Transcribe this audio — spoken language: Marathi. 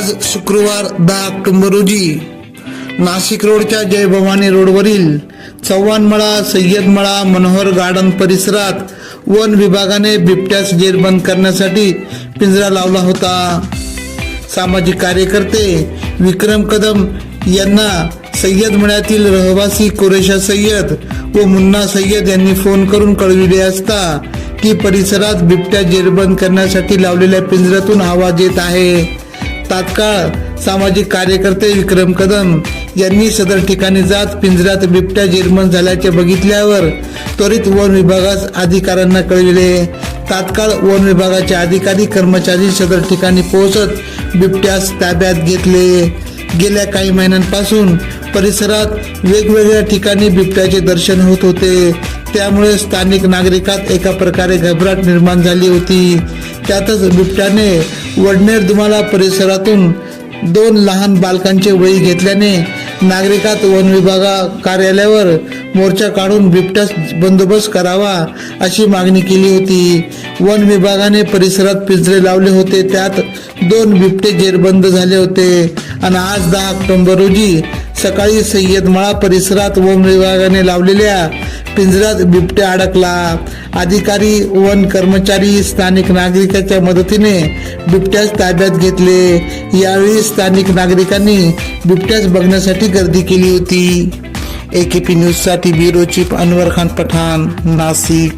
आज शुक्रवार दहा ऑक्टोबर रोजी नाशिक रोडच्या जय भवानी रोडवरील चव्हाणमळा सय्यदमळा मनोहर गार्डन परिसरात वन विभागाने बिबट्यास जेरबंद करण्यासाठी पिंजरा लावला होता. सामाजिक कार्यकर्ते विक्रम कदम यांना सय्यद मळ्यातील रहिवासी कुरेशा सय्यद व मुन्ना सय्यद यांनी फोन करून कळविले असता की परिसरात बिबट्या जेरबंद करण्यासाठी लावलेल्या पिंजऱ्यातून आवाज येत आहे. तात्काळ सामाजिक कार्यकर्ते विक्रम कदम यांनी सदर ठिकाणी जात पिंजऱ्यात बिबट्या जेरबंद झाल्याचे बघितल्यावर त्वरित वन विभागास अधिकाऱ्यांना कळविले. तात्काळ वन विभागाचे अधिकारी कर्मचारी सदर ठिकाणी पोहोचत बिबट्यास ताब्यात घेतले. गेल्या काही महिन्यांपासून परिसरात वेगवेगळ्या ठिकाणी बिबट्याचे दर्शन होत होते. त्यामुळे स्थानिक नागरिकात एका प्रकारे घबराट निर्माण झाली होती. त्यातच बिबट्याने वडनेर दुमाला परिसरातून दोन लहान बालकांचे बळी घेतल्याने नागरिकात वन विभागा कार्यालयावर मोर्चा काढून बिबट्यास बंदोबस्त करावा अशी मागणी केली होती. वन विभागाने परिसरात पिंजरे लावले होते त्यात दोन बिबटे जेरबंद झाले होते. आणि आज दहा ऑक्टोबर रोजी सकाळी सय्यदमळा परिसरात वन विभागाने लावलेल्या पिंजऱ्यात बिबट्या अडकला. अधिकारी वन कर्मचारी स्थानिक नागरिकाच्या मदतीने बिबट्यास ताब्यात घेतले. यावेळी स्थानिक नागरिकांनी बिबट्यास बघण्यासाठी गर्दी केली होती. एकेपी न्यूजसाठी ब्युरो चीफ अनवर खान पठाण नाशिक.